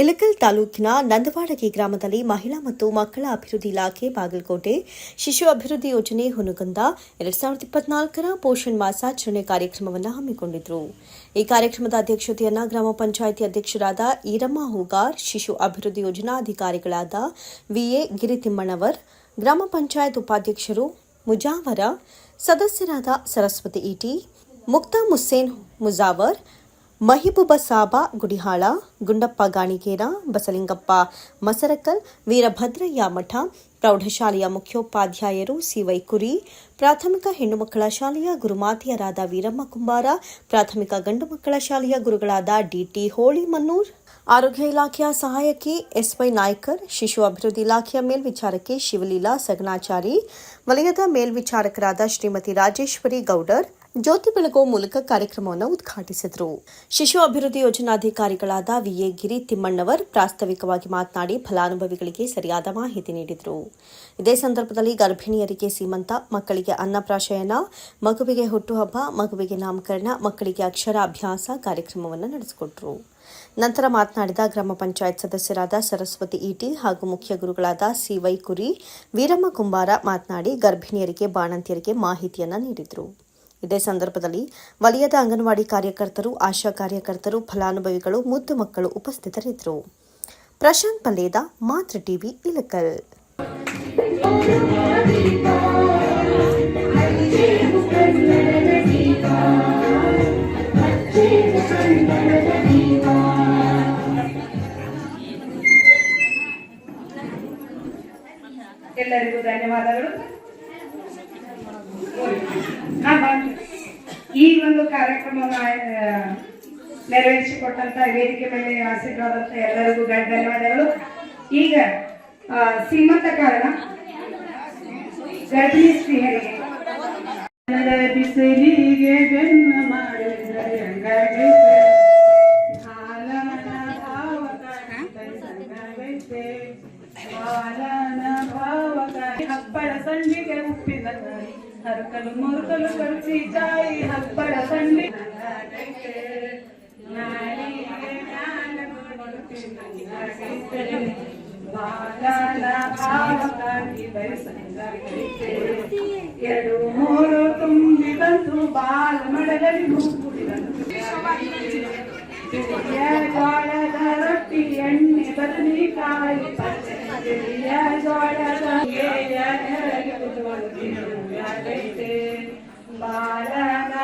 ಇಳಕಲ್ ತಾಲೂಕಿನ ನಂದವಾಡಗಿ ಗ್ರಾಮದಲ್ಲಿ ಮಹಿಳಾ ಮತ್ತು ಮಕ್ಕಳ ಅಭಿವೃದ್ಧಿ ಇಲಾಖೆ ಬಾಗಲಕೋಟೆ ಶಿಶು ಅಭಿವೃದ್ಧಿ ಯೋಜನೆ ಹುನುಗಂದ ಎರಡ್ ಸಾವಿರದ ಇಪ್ಪತ್ನಾಲ್ಕರ ಪೋಷಣ್ ಮಾಸಾಚರಣೆ ಕಾರ್ಯಕ್ರಮವನ್ನು ಹಮ್ಮಿಕೊಂಡಿದ್ರು. ಈ ಕಾರ್ಯಕ್ರಮದ ಅಧ್ಯಕ್ಷತೆಯನ್ನ ಗ್ರಾಮ ಪಂಚಾಯಿತಿ ಅಧ್ಯಕ್ಷರಾದ ಈರಮ್ಮ ಹೂಗಾರ್, ಶಿಶು ಅಭಿವೃದ್ಧಿ ಯೋಜನಾ ಅಧಿಕಾರಿಗಳಾದ ವಿಎ ಗಿರಿತಿಮ್ಮಣ್ಣವರ್ ಗ್ರಾಮ ಪಂಚಾಯತ್ ಉಪಾಧ್ಯಕ್ಷರು ಮುಜಾವರ, ಸದಸ್ಯರಾದ ಸರಸ್ವತಿ ಇಟಿ ಮುಕ್ತಾ ಮುಸ್ಸೇನ್ ಮುಜಾವರ್ ಮಹಿಬೂಬ ಸಾಬಾ, ಗುಡಿಹಾಳ, ಗುಂಡಪ್ಪ ಗಾಣಿಗೇರ, ಬಸಲಿಂಗಪ್ಪ ಮಸರಕಲ್, ವೀರಭದ್ರಯ್ಯ ಮಠ, ಪ್ರೌಢಶಾಲೆಯ ಮುಖ್ಯೋಪಾಧ್ಯಾಯರು ಸಿವೈ ಕುರಿ, ಪ್ರಾಥಮಿಕ ಹೆಣ್ಣು ಮಕ್ಕಳ ಶಾಲೆಯ ಗುರುಮಾತೆಯರಾದ ವೀರಮ್ಮ ಕುಂಬಾರ, ಪ್ರಾಥಮಿಕ ಗಂಡು ಮಕ್ಕಳ ಶಾಲೆಯ ಗುರುಗಳಾದ ಡಿಟಿ ಹೋಳಿ ಮನ್ನೂರ್, ಆರೋಗ್ಯ ಇಲಾಖೆಯ ಸಹಾಯಕಿ ಎಸ್ವೈ ನಾಯ್ಕರ್, ಶಿಶು ಅಭಿವೃದ್ಧಿ ಇಲಾಖೆಯ ಮೇಲ್ವಿಚಾರಕಿ ಶಿವಲೀಲಾ ಸಗನಾಚಾರಿ ವಲಯದ ಮೇಲ್ವಿಚಾರಕರಾದ ಶ್ರೀಮತಿ ರಾಜೇಶ್ವರಿ ಗೌಡರ್ ಜ್ಯೋತಿ ಬೆಳಗೋ ಮೂಲಕ ಕಾರ್ಯಕ್ರಮವನ್ನು ಉದ್ಘಾಟಿಸಿದರು. ಶಿಶು ಅಭಿವೃದ್ಧಿ ಯೋಜನಾಧಿಕಾರಿಗಳಾದ ವಿಎ ಗಿರಿ ತಿಮ್ಮಣ್ಣವರ್ ಪ್ರಾಸ್ತಾವಿಕವಾಗಿ ಮಾತನಾಡಿ ಫಲಾನುಭವಿಗಳಿಗೆ ಸರಿಯಾದ ಮಾಹಿತಿ ನೀಡಿದರು. ಇದೇ ಸಂದರ್ಭದಲ್ಲಿ ಗರ್ಭಿಣಿಯರಿಗೆ ಸೀಮಂತ, ಮಕ್ಕಳಿಗೆ ಅನ್ನಪ್ರಾಶಯನ, ಮಗುವಿಗೆ ಹುಟ್ಟುಹಬ್ಬ, ಮಗುವಿಗೆ ನಾಮಕರಣ, ಮಕ್ಕಳಿಗೆ ಅಕ್ಷರಾಭ್ಯಾಸ ಕಾರ್ಯಕ್ರಮವನ್ನು ನಡೆಸಿಕೊಟ್ರು. ನಂತರ ಮಾತನಾಡಿದ ಗ್ರಾಮ ಪಂಚಾಯತ್ ಸದಸ್ಯರಾದ ಸರಸ್ವತಿ ಇಟಿ ಹಾಗೂ ಮುಖ್ಯ ಗುರುಗಳಾದ ಸಿವೈ ಕುರಿ, ವೀರಮ್ಮ ಕುಂಬಾರ ಮಾತನಾಡಿ ಗರ್ಭಿಣಿಯರಿಗೆ, ಬಾಣಂತಿಯರಿಗೆ ಮಾಹಿತಿಯನ್ನು ನೀಡಿದರು. ಇದೇ ಸಂದರ್ಭದಲ್ಲಿ ವಲಯದ ಅಂಗನವಾಡಿ ಕಾರ್ಯಕರ್ತರು, ಆಶಾ ಕಾರ್ಯಕರ್ತರು, ಫಲಾನುಭವಿಗಳು, ಮುದ್ದು ಮಕ್ಕಳು ಉಪಸ್ಥಿತರಿದ್ದರು ಪ್ರಶಾಂತ್ ಪಲ್ಲೇದ ಮಾತೃ ಟಿವಿ, ಇಲಕಲ್ ಎಲ್ಲರಿಗೂ ಧನ್ಯವಾದಗಳು. ಈ ಒಂದು ಕಾರ್ಯಕ್ರಮ ನೆರವೇರಿಸಿಕೊಟ್ಟಂತ ವೇದಿಕೆ ಮೇಲೆ ಆಶೀರ್ವಾದಂತ ಎಲ್ಲರಿಗೂ ಧನ್ಯವಾದಗಳು. ಈಗ ಆ, ಸೀಮಂತ ಕಾರಣ ಗರ್ಭಿಣಿ ಸ್ತ್ರೀಯರಿಗೆ. ಬಿಸಿಲಿಗೆ ಬೆನ್ನ ಮಾಡಿದರೆ ಅಂಗಡಿ ಕೊಡುತ್ತಿ ನಂಗಾಗೈತೆ. ಬಾಲನ ಭಾವ ಕಾಣಿದರೆ ಸಂಗವೈತೆ. ಎರಡು ಮೂರು ತುಂಬಿ ಬಂತು ಬಾಲ ಮಡಲಲ್ಲಿ ಮೂಡಿ ಬಂತು ಬಿಳಿಯ ಜೋಳದ ರೊಟ್ಟಿ ಎಣ್ಣೆ ಬದನೆಕಾಯಿ ಪಲ್ಯ ಬಿಳಿಯ ಜೋಳದ ಬಾಲನ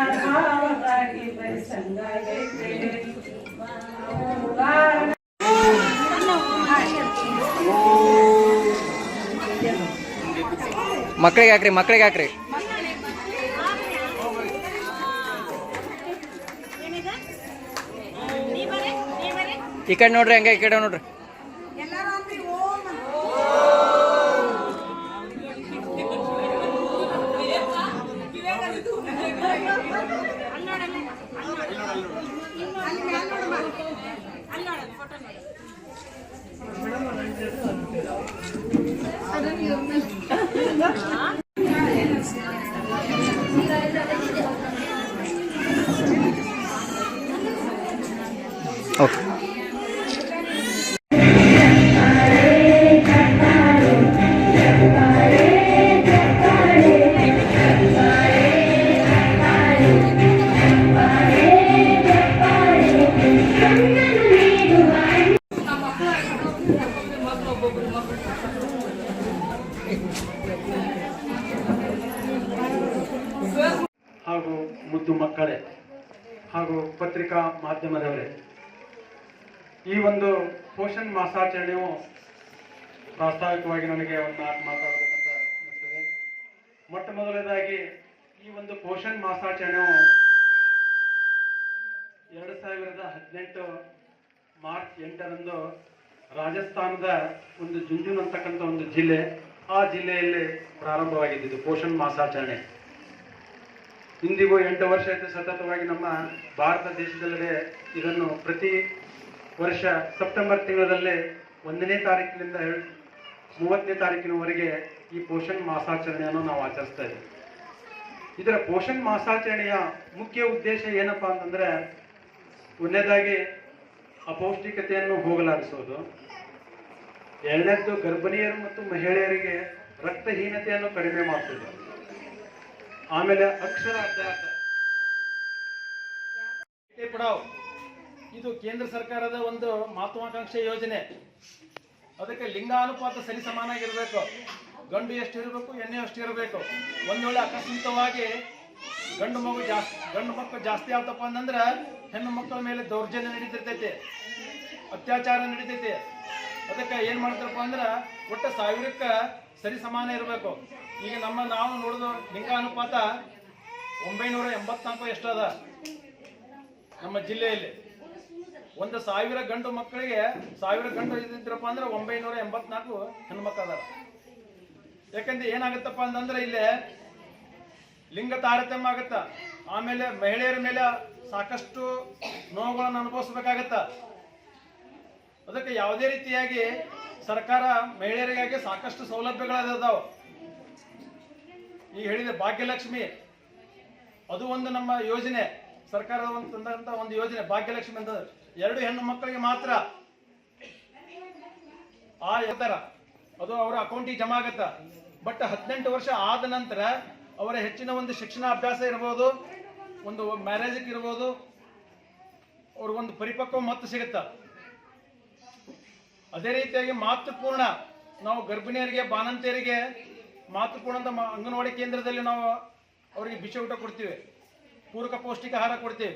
ಮಕ್ಳಿಗೆ ಹಾಕ್ರಿ ಮಕ್ಳಿಗೆ ಹಾಕ್ರಿ. ಈ ಕಡೆ ನೋಡ್ರಿ ಹಂಗೆ ಈ ಕಡೆ ನೋಡ್ರಿ. ಓಕೆ ಹಾಗೂ ಮುದ್ದು ಮಕ್ಕಳೇ ಹಾಗೂ ಪತ್ರಿಕಾ ಮಾಧ್ಯಮದವರೇ ಈ ಒಂದು ಪೋಷಣ್ ಮಾಸಾಚರಣೆಯು ಪ್ರಾಸ್ತಾವಿಕವಾಗಿ ನನಗೆ ಒಂದು ಮಾತು ಮಾತಾಡಬೇಕಂತ ಅನಿಸ್ತದೆ ಮೊಟ್ಟ ಮೊದಲನೇದಾಗಿ ಈ ಒಂದು ಪೋಷಣ್ ಮಾಸಾಚರಣೆಯು ಎರಡು ಸಾವಿರದ ಹದಿನೆಂಟು ಮಾರ್ಚ್ ಎಂಟರಂದು ರಾಜಸ್ಥಾನದ ಒಂದು ಜುಂಜುನ್ ಅಂತಕ್ಕಂಥ ಒಂದು ಜಿಲ್ಲೆ, ಆ ಜಿಲ್ಲೆಯಲ್ಲಿ ಪ್ರಾರಂಭವಾಗಿದ್ದು ಪೋಷಣ್ ಮಾಸಾಚರಣೆ. ಇಂದಿಗೂ ಎಂಟು ವರ್ಷ ಆಯ್ತು ಸತತವಾಗಿ ನಮ್ಮ ಭಾರತ ದೇಶದಲ್ಲದೆ ಇದನ್ನು ಪ್ರತಿ ವರ್ಷ ಸೆಪ್ಟೆಂಬರ್ ತಿಂಗಳಲ್ಲಿ ಒಂದನೇ ತಾರೀಕಿನಿಂದ ಮೂವತ್ತನೇ ತಾರೀಕಿನವರೆಗೆ ಈ ಪೋಷಣ್ ಮಾಸಾಚರಣೆಯನ್ನು ನಾವು ಆಚರಿಸ್ತಾ ಇದ್ದೀವಿ. ಇದರ ಪೋಷಣ್ ಮಾಸಾಚರಣೆಯ ಮುಖ್ಯ ಉದ್ದೇಶ ಏನಪ್ಪಾ ಅಂತಂದ್ರೆ ಒಂದನೇದಾಗಿ ಅಪೌಷ್ಟಿಕತೆಯನ್ನು ಹೋಗಲಾಡಿಸೋದು. ಎರಡನೇದ್ದು ಗರ್ಭಿಣಿಯರು ಮತ್ತು ಮಹಿಳೆಯರಿಗೆ ರಕ್ತಹೀನತೆಯನ್ನು ಕಡಿಮೆ ಮಾಡಿಸೋದು ಆಮೇಲೆ ಅಕ್ಷರ ಅಭ್ಯಾಸ ಇದು ಕೇಂದ್ರ ಸರ್ಕಾರದ ಒಂದು ಮಹತ್ವಾಕಾಂಕ್ಷೆ ಯೋಜನೆ. ಅದಕ್ಕೆ ಲಿಂಗಾನುಪಾತ ಸರಿ ಸಮಾನಾಗಿರಬೇಕು. ಗಂಡು ಎಷ್ಟು ಇರಬೇಕು ಎಣ್ಣೆ ಎಷ್ಟು ಇರಬೇಕು. ಒಂದು ವೇಳೆ ಅಕಸ್ಮಿತವಾಗಿ ಗಂಡು ಮಗು ಜಾಸ್ತಿ ಗಂಡು ಮಕ್ಕಳು ಜಾಸ್ತಿ ಆಗ್ತಪ್ಪ ಅಂತಂದ್ರೆ ಹೆಣ್ಣು ಮಕ್ಕಳ ಮೇಲೆ ದೌರ್ಜನ್ಯ ನಡೀತಿರ್ತೈತಿ. ಅತ್ಯಾಚಾರ ನಡೀತೈತಿ. ಅದಕ್ಕೆ ಏನು ಮಾಡ್ತಾರಪ್ಪ ಅಂದ್ರೆ ಒಟ್ಟು ಸಾವಿರಕ್ಕೆ ಸರಿ ಸಮಾನ ಇರಬೇಕು. ಈಗ ನಮ್ಮ ನಾವು ನೋಡಿದ ಲಿಂಗಾನುಪಾತ ಒಂಬೈನೂರ ಎಂಬತ್ನಾಲ್ಕು ಎಷ್ಟು ಅದ ನಮ್ಮ ಜಿಲ್ಲೆಯಲ್ಲಿ. ಒಂದು ಸಾವಿರ ಗಂಡು ಮಕ್ಕಳಿಗೆ ಸಾವಿರ ಗಂಡು ಇದ್ದಿದ್ರಪ್ಪ ಅಂದ್ರೆ ಒಂಬೈನೂರ ಎಂಬತ್ನಾಲ್ಕು ಹೆಣ್ಮಕ್ಳು ಯಾಕಂದ್ರೆ ಏನಾಗತ್ತಪ್ಪ ಅಂತಂದ್ರೆ ಇಲ್ಲಿ ಲಿಂಗ ತಾರತಮ್ಯ ಆಗತ್ತ. ಆಮೇಲೆ ಮಹಿಳೆಯರ ಮೇಲೆ ಸಾಕಷ್ಟು ನೋವುಗಳನ್ನು ಅನುಭವಿಸ್ಬೇಕಾಗತ್ತ. ಅದಕ್ಕೆ ಯಾವುದೇ ರೀತಿಯಾಗಿ ಸರ್ಕಾರ ಮಹಿಳೆಯರಿಗಾಗಿ ಸಾಕಷ್ಟು ಸೌಲಭ್ಯಗಳದಾವ ಈಗ ಹೇಳಿದೆ ಭಾಗ್ಯಲಕ್ಷ್ಮಿ, ಅದು ಒಂದು ನಮ್ಮ ಯೋಜನೆ. ಸರ್ಕಾರದ ಒಂದು ತಂದಂತ ಒಂದು ಯೋಜನೆ, ಭಾಗ್ಯಲಕ್ಷ್ಮಿ ಅಂತ ಎರಡು ಹೆಣ್ಣು ಮಕ್ಕಳಿಗೆ ಮಾತ್ರ. ಆ ಅದು ಅವರ ಅಕೌಂಟಿಗೆ ಜಮಾ ಆಗತ್ತ. ಬಟ್ ಹದಿನೆಂಟು ವರ್ಷ ಆದ ನಂತರ ಅವರ ಹೆಚ್ಚಿನ ಒಂದು ಶಿಕ್ಷಣ ಅಭ್ಯಾಸ ಇರ್ಬೋದು, ಒಂದು ಮ್ಯಾರೇಜ್ ಇರ್ಬೋದು ಅವ್ರಿಗೊಂದು ಪರಿಪಕ್ವ ಮತ್ತು ಸಿಗುತ್ತ. ಅದೇ ರೀತಿಯಾಗಿ ಮಾತೃಪೂರ್ಣ, ನಾವು ಗರ್ಭಿಣಿಯರಿಗೆ, ಬಾಣಂತಿಯರಿಗೆ ಮಾತೃಪೂರ್ಣ ಅಂತ ಅಂಗನವಾಡಿ ಕೇಂದ್ರದಲ್ಲಿ ನಾವು ಅವರಿಗೆ ಬಿಸಿ ಊಟ ಕೊಡ್ತೀವಿ. ಪೂರಕ ಪೌಷ್ಟಿಕ ಆಹಾರ ಕೊಡ್ತೀವಿ.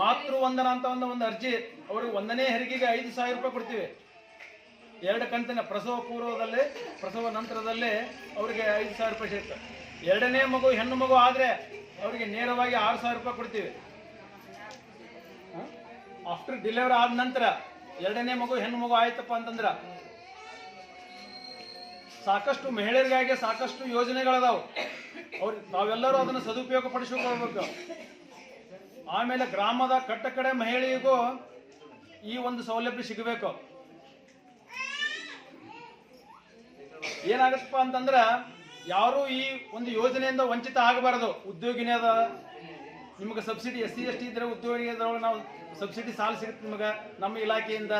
ಮಾತೃ ವಂದನ ಅಂತ ಒಂದು ಒಂದು ಅರ್ಜಿ. ಅವ್ರಿಗೆ ಒಂದನೇ ಹೆರಿಗೆಗೆ ಐದು ಸಾವಿರ ರೂಪಾಯಿ ಕೊಡ್ತೀವಿ. ಎರಡು ಕಂತಿನ ಪ್ರಸವ ಪೂರ್ವದಲ್ಲಿ, ಪ್ರಸವ ನಂತರದಲ್ಲಿ ಅವರಿಗೆ ಐದು ಸಾವಿರ ರೂಪಾಯಿ ಸಿಗುತ್ತೆ. ಎರಡನೇ ಮಗು ಹೆಣ್ಣು ಮಗು ಆದರೆ ಅವರಿಗೆ ನೇರವಾಗಿ ಆರು ಸಾವಿರ ರೂಪಾಯಿ ಕೊಡ್ತೀವಿ. ಆಫ್ಟರ್ ಡಿಲಿವರಿ ಆದ ನಂತರ ಎರಡನೇ ಮಗು ಹೆಣ್ಣು ಮಗು ಆಯ್ತಪ್ಪ ಅಂತಂದ್ರ ಸಾಕಷ್ಟು ಮಹಿಳೆಯರಿಗಾಗಿ ಸಾಕಷ್ಟು ಯೋಜನೆಗಳದಾವು. ಅವ್ರು ತಾವೆಲ್ಲರೂ ಅದನ್ನು ಸದುಪಯೋಗ ಪಡಿಸಿಕೊಳ್ಬೇಕು. ಆಮೇಲೆ ಗ್ರಾಮದ ಕಟ್ಟ ಕಡೆ ಮಹಿಳೆಯರಿಗೂ ಈ ಒಂದು ಸೌಲಭ್ಯ ಸಿಗಬೇಕು. ಏನಾಗತ್ತಪ್ಪ ಅಂತಂದ್ರೆ ಯಾರು ಈ ಒಂದು ಯೋಜನೆಯಿಂದ ವಂಚಿತ ಆಗಬಾರದು. ಉದ್ಯೋಗಿನೇ ಅದ. ನಿಮಗೆ subsidy, S C, S T ಇದ್ರೆ ಉದ್ಯೋಗಿ ನಾವು ಸಬ್ಸಿಡಿ ಸಾಲ ಸಿಗುತ್ತೆ ನಿಮಗೆ, ನಮ್ಮ ಇಲಾಖೆಯಿಂದ.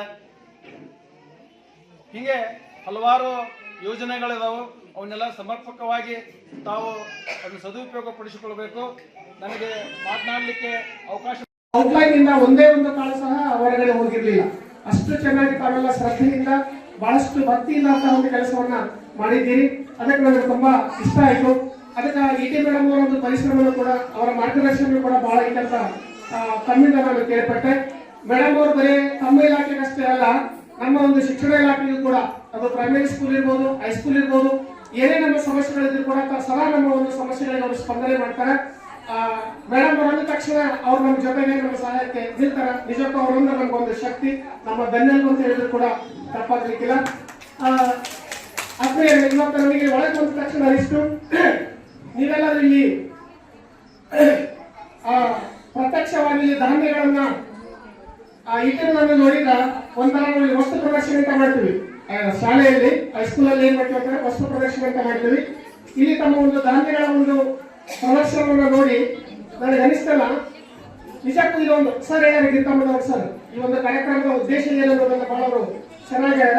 ಹಿಂಗೆ ಹಲವಾರು ಯೋಜನೆಗಳಿದಾವು. ಅವನ್ನೆಲ್ಲ ಸಮರ್ಪಕವಾಗಿ ತಾವು ಅದನ್ನು ಸದುಪಯೋಗ ಪಡಿಸಿಕೊಳ್ಬೇಕು ನನಗೆ ಮಾತನಾಡಲಿಕ್ಕೆ ಅವಕಾಶ ಔಟ್ಲೈನ್ ಒಂದೇ ಒಂದು ಕಾಲ ಸಹ ಹೊರಗಡೆ ಹೋಗಿರ್ಲಿಲ್ಲ. ಅಷ್ಟು ಚೆನ್ನಾಗಿ ತಾವೆಲ್ಲ ಶ್ರದ್ಧೆಯಿಂದ ಬಹಳಷ್ಟು ಭಕ್ತಿಯಿಂದ ಅಂತ ಒಂದು ಕೆಲಸವನ್ನ ಮಾಡಿದ್ದೀರಿ. ಅದಕ್ಕೆ ನನಗೆ ತುಂಬಾ ಇಷ್ಟ ಆಯ್ತು. ಅದಕ್ಕೆ ಇ ಟಿ ಮೇಡಮ್ ಅವರ ಒಂದು ಪರಿಶ್ರಮನೂ ಕೂಡ ಅವರ ಮಾರ್ಗದರ್ಶನ ಕೂಡ ಬಹಳ ಐತೆ ಅಂತ ಆ, ತಮ್ಮಿಂದ ನಾನು ಕೇಳ್ಪಟ್ಟೆ. ಮೇಡಮ್ ಅವರು ಬರೀ ತಮ್ಮ ಇಲಾಖೆಗಷ್ಟೇ ಅಲ್ಲ ನಮ್ಮ ಒಂದು ಶಿಕ್ಷಣ ಇಲಾಖೆಗೂ ಕೂಡ ಅದು ಪ್ರೈಮರಿ ಸ್ಕೂಲ್ ಇರ್ಬೋದು ಹೈಸ್ಕೂಲ್ ಇರ್ಬೋದು ಏನೇ ನಮ್ಮ ಸಮಸ್ಯೆಗಳಿದ್ರು ಕೂಡ ಸದಾ ನಮ್ಮ ಒಂದು ಸಮಸ್ಯೆಗಳಿಗೆ ಅವರು ಸ್ಪಂದನೆ ಮಾಡ್ತಾರೆ. ಮೇಡಮ್ ಬಂದ ತಕ್ಷಣ ಅವ್ರು ನಮ್ಮ ಜೊತೆಗೆ ನಮ್ಮ ಸಹಾಯಕ್ಕೆ ನಿಲ್ತಾರ. ನಿಜಕ್ಕೂ ಅವರಿಂದ ಒಂದು ಶಕ್ತಿ ನಮ್ಮ ಬೆನ್ನೆಲುಬು ಅಂತ ಹೇಳಿದ್ರು ಕೂಡ ತಪ್ಪಾಗ್ಲಿಕ್ಕಿಲ್ಲ. ಆ, ಆತ್ಮೀಯರೇ ಇವತ್ತು ನನಗೆ ಒಳಗೆ ಬಂದ ತಕ್ಷಣ ಇಷ್ಟು ನೀವೆಲ್ಲರೂ ಇಲ್ಲಿ ಪ್ರತ್ಯಕ್ಷವಾಗಿ ಧಾನ್ಯಗಳನ್ನ ಆ ಇಟರ್ನನ್ನು ನೋಡಿದ ಒಂಥರ ವಸ್ತು ಪ್ರದರ್ಶನ ಅಂತ ಮಾಡ್ತೀವಿ. ಶಾಲೆಯಲ್ಲಿ ಹೈಸ್ಕೂಲಲ್ಲಿ ಏನ್ ಮಾಡ್ತೀವಿ ಅಂದ್ರೆ ವಸ್ತು ಪ್ರದರ್ಶನ ಅಂತ ಮಾಡ್ತೀವಿ ಇಲ್ಲಿ ತಮ್ಮ ಒಂದು ಧಾನ್ಯಗಳ ಒಂದು ಪ್ರದರ್ಶನವನ್ನು ನೋಡಿ ನನಗೆ ಅನಿಸ್ತಲ್ಲ. ನಿಜಕ್ಕೂ ಇದೊಂದು ಸರ್ ಹೇಳ್ಯಾರ ಗಿರಿಕಮ್ಮನವರು ಸರ್ ಈ ಒಂದು ಕಾರ್ಯಕ್ರಮದ ಉದ್ದೇಶ ಏನನ್ನೋದನ್ನು ಬಹಳ ಚೆನ್ನಾಗಿ ಹೇಳ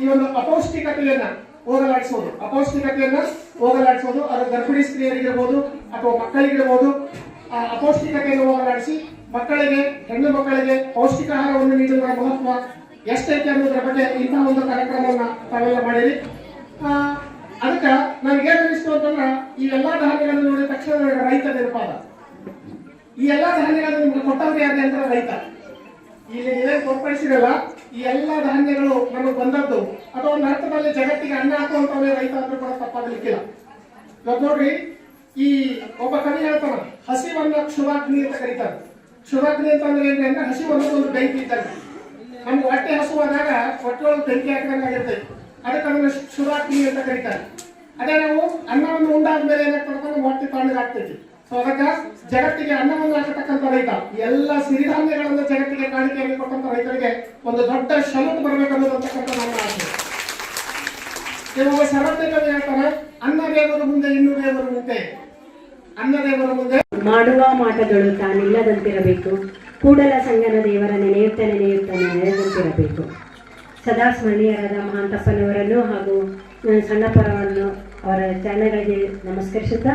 ಈ ಒಂದು ಅಪೌಷ್ಟಿಕತೆಯನ್ನ ಹೋಗಲಾಡಿಸೋದು. ಅಪೌಷ್ಟಿಕತೆಯನ್ನ ಹೋಗಲಾಡಿಸೋದು. ಅದು ಗರ್ಭಿಣಿ ಸ್ತ್ರೀಯರಿಗಿರ್ಬೋದು ಅಥವಾ ಮಕ್ಕಳಿಗಿರ್ಬೋದು. ಆ ಅಪೌಷ್ಟಿಕತೆಯನ್ನು ಹೋಗಲಾಡಿಸಿ ಮಕ್ಕಳಿಗೆ, ಹೆಣ್ಣು ಮಕ್ಕಳಿಗೆ ಪೌಷ್ಟಿಕ ಆಹಾರವನ್ನು ನೀಡುವ ಮಹತ್ವ ಎಷ್ಟೈತೆ ಅನ್ನೋದ್ರ ಬಗ್ಗೆ ಇಂತಹ ಒಂದು ಕಾರ್ಯಕ್ರಮವನ್ನ ತಾವೆಲ್ಲ ಮಾಡಿರಿ. ಅದಕ್ಕೆ ನನಗೇನು ಅನಿಸ್ತು ಅಂತಂದ್ರ, ಈ ಎಲ್ಲಾ ಧಾನ್ಯಗಳನ್ನು ನೋಡಿದ ತಕ್ಷಣ ರೈತ ನೆನಪಾದ. ಈ ಎಲ್ಲಾ ಧಾನ್ಯಗಳನ್ನು ನಿಮ್ಗೆ ಕೊಟ್ಟವ್ರು ಅಂತ ರೈತ. ಇಲ್ಲಿ ಏನೇ ತೋರ್ಪಡಿಸಿರಲ್ಲ ಈ ಎಲ್ಲಾ ಧಾನ್ಯಗಳು ನಮಗೆ ಬಂದದ್ದು. ಅಥವಾ ಒಂದು ಅರ್ಥದಲ್ಲಿ ಜಗತ್ತಿಗೆ ಅನ್ನ ಹಾಕುವಂತವೇ ರೈತ ಅಂತ ಕೂಡ ತಪ್ಪಾಗಲಿಕ್ಕಿಲ್ಲ. ಇವತ್ತು ನೋಡ್ರಿ, ಈ ಒಬ್ಬ ಕವಿ ಹೇಳ್ತಾನ, ಹಸಿವನ್ನ ಕ್ಷುರಾಗ್ನಿ ಅಂತ ಕರೀತಾರೆ. ಕ್ಷುರಾಗ್ನಿ ಅಂತ ಅಂದ್ರೆ ಏನ್ರಿ ಅಂದ್ರೆ ಹಸಿವನ್ನ ಒಂದು ಬೆಂಕಿ ಇದ್ದಂಗೆ. ನಮ್ಗೆ ಹೊಟ್ಟೆ ಹಸುವಾದಾಗ ಒಳಗೆ ಬೆಂಕಿ ಹಾಕಿದಂಗೆ ಆಗಿರ್ತೈತಿ. ಅದಕ್ಕೆ ಅದನ್ನು ಕ್ಷುರಾಗ್ನಿ ಅಂತ ಕರೀತಾರೆ. ಅದೇ ನಾವು ಅನ್ನವನ್ನು ಉಂಡಾದ ಮೇಲೆ ಏನಾಗ್ತದೆ ನಮ್ಮ ಹೊಟ್ಟೆ ತಣ್ಣಗಾಗ್ತೈತಿ ಸೊ ಅದಕ್ಕೆ ಜಗತ್ತಿಗೆ ಅನ್ನವನ್ನು ಹಾಕತಕ್ಕಂಥ ರೈತ, ಎಲ್ಲ ಸಿರಿಧಾನ್ಯಗಳನ್ನು ಜಗತ್ತಿಗೆ ಕಾಣಿಕೆಯಾಗಿ ಕೊಟ್ಟಂತ ರೈತರಿಗೆ ಒಂದು ದೊಡ್ಡ ಶಲುಟ್ ಬರಬೇಕನ್ನೋದಂತಕ್ಕಂಥ ನನ್ನ ಆಸೆ. ಕೆಲವು ಕವಿ ಹೇಳ್ತಾನೆ, ಅನ್ನ ದೇವರ ಮುಂದೆ, ಇನ್ನು ದೇವರ ಮುಂದೆ. ಅನ್ನ ದೇವರ ಮುಂದೆ ಮಾಡುವ ಮಾಟಗಳು ತಾನಿಲ್ಲದಂತಿರಬೇಕು. ಕೂಡಲ ಸಂಗನ ದೇವರ ನೆನೆಯುತ್ತ ನೆನೆಯುತ್ತ ನೆನೆದಂತಿರಬೇಕು ಸದಾ ಸ್ಮರಣೀಯರಾದ ಮಹಾಂತಪ್ಪನವರನ್ನು ಹಾಗೂ ಸಣ್ಣಪ್ಪರವರನ್ನು ಅವರ ಚರಣಗಳಿಗೆ ನಮಸ್ಕರಿಸುತ್ತಾ,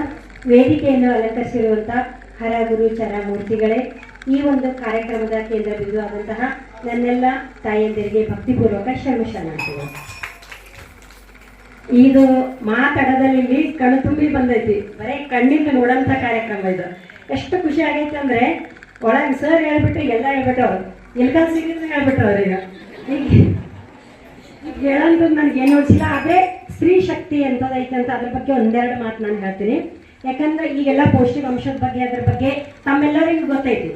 ವೇದಿಕೆಯನ್ನು ಅಲಂಕರಿಸಿರುವಂಥ ಹರಗುರು ಚರ ಮೂರ್ತಿಗಳೇ ಈ ಒಂದು ಕಾರ್ಯಕ್ರಮದ ಕೇಂದ್ರ ಬಿಂದು ಆದಂತಹ ನನ್ನೆಲ್ಲ ತಾಯಿಯಂದಿರಿಗೆ ಭಕ್ತಿಪೂರ್ವಕ ಶರಣ ಶರಣಾರ್ಥಿಗಳು ಇದು ಮಾತಡದಲ್ಲಿ ಕಣ್ಣು ತುಂಬಿ ಬಂದೈತಿ. ಬರೀ ಕಣ್ಣಿಂದ ನೋಡಂತ ಕಾರ್ಯಕ್ರಮ ಇದು. ಎಷ್ಟು ಖುಷಿ ಆಗೈತೆ ಅಂದ್ರೆ ಒಳಗೆ ಸರ್ ಹೇಳ್ಬಿಟ್ರೆ ಎಲ್ಲ ಹೇಳ್ಬಿಟ್ಟವ್ರು. ಎಲ್ಲ ಸಿಗಿದ್ರೆ ಹೇಳ್ಬಿಟ್ರು ಅವ್ರೀಗ ಈಗ. ಹೇಳೋಂಥದ್ದು ನನಗೆ ಏನು ಅನಿಸಿಲ್ಲ. ಆದರೆ ಸ್ತ್ರೀ ಶಕ್ತಿ ಎಂಥದೈತೆ ಅಂತ ಅದ್ರ ಬಗ್ಗೆ ಒಂದೆರಡು ಮಾತು ನಾನು ಹೇಳ್ತೀನಿ. ಯಾಕಂದ್ರೆ ಈಗೆಲ್ಲ ಪೌಷ್ಟಿಕಾಂಶದ ಬಗ್ಗೆ, ಅದ್ರ ಬಗ್ಗೆ ತಮ್ಮೆಲ್ಲರಿಗೂ ಗೊತ್ತೈತಿ.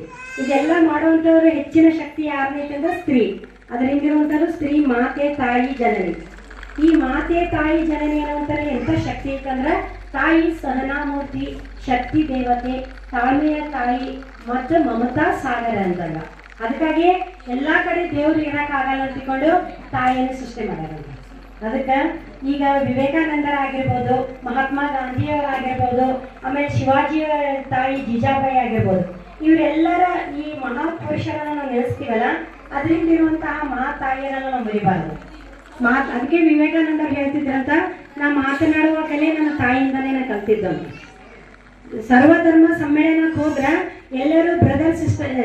ಇದೆಲ್ಲ ಮಾಡುವಂಥವ್ರು ಹೆಚ್ಚಿನ ಶಕ್ತಿ ಯಾರದೈತೆ ಅಂದ್ರೆ ಸ್ತ್ರೀ. ಅದ್ರ ಹಿಂದಿರುವಂಥದ್ದು ಸ್ತ್ರೀ, ಮಾತೆ, ತಾಯಿ, ಜನನಿ. ಈ ಮಾತೆ, ತಾಯಿ, ಜನನಿ ಅನ್ನುವಂಥದ್ದು ಎಂಥ ಶಕ್ತಿ ಐತಂದ್ರೆ ತಾಯಿ ಸಹನಾಮೂರ್ತಿ ಶಕ್ತಿ ದೇವತೆ, ತಾಳ್ಮೆಯ ತಾಯಿ ಮತ್ತು ಮಮತಾ ಸಾಗರ ಅಂತಲ್ಲ. ಅದಕ್ಕಾಗಿ ಎಲ್ಲಾ ಕಡೆ ದೇವ್ರು ಇರಕ್ಕಾಗಲ್ಲ ಅಂತಿಕೊಂಡು ತಾಯಿಯನ್ನು ಸೃಷ್ಟಿ ಮಾಡ್ಯಾರ ಅದಕ್ಕೆ ಈಗ ವಿವೇಕಾನಂದರಾಗಿರ್ಬೋದು ಮಹಾತ್ಮ ಗಾಂಧಿಯವರಾಗಿರ್ಬೋದು ಆಮೇಲೆ ಶಿವಾಜಿಯವರ ತಾಯಿ ಜಿಜಾಬಾಯಿ ಆಗಿರ್ಬೋದು, ಇವರೆಲ್ಲರ ಈ ಮಹಾಪುರುಷರನ್ನು ನಾವು ನೆನೆಸ್ತೀವಲ್ಲ ಅದರಿಂದ ಇರುವಂತಹ ಮಹಾ ನಾವು ಮರಿಬಾರ್ದು. ಮಾತ್ ಅದಕ್ಕೆ ವಿವೇಕಾನಂದರು ಹೇಳ್ತಿದ್ರಂತ, ನಾ ಮಾತನಾಡುವ ಕಲೆ ನನ್ನ ತಾಯಿಯಿಂದನೇ ನಾ ಕಲ್ತಿದ್ದು ಸರ್ವಧರ್ಮ ಸಮ್ಮೇಳನಕ್ಕೆ ಹೋದ್ರ ಎಲ್ಲರೂ ಬ್ರದರ್ ಸಿಸ್ಟರ್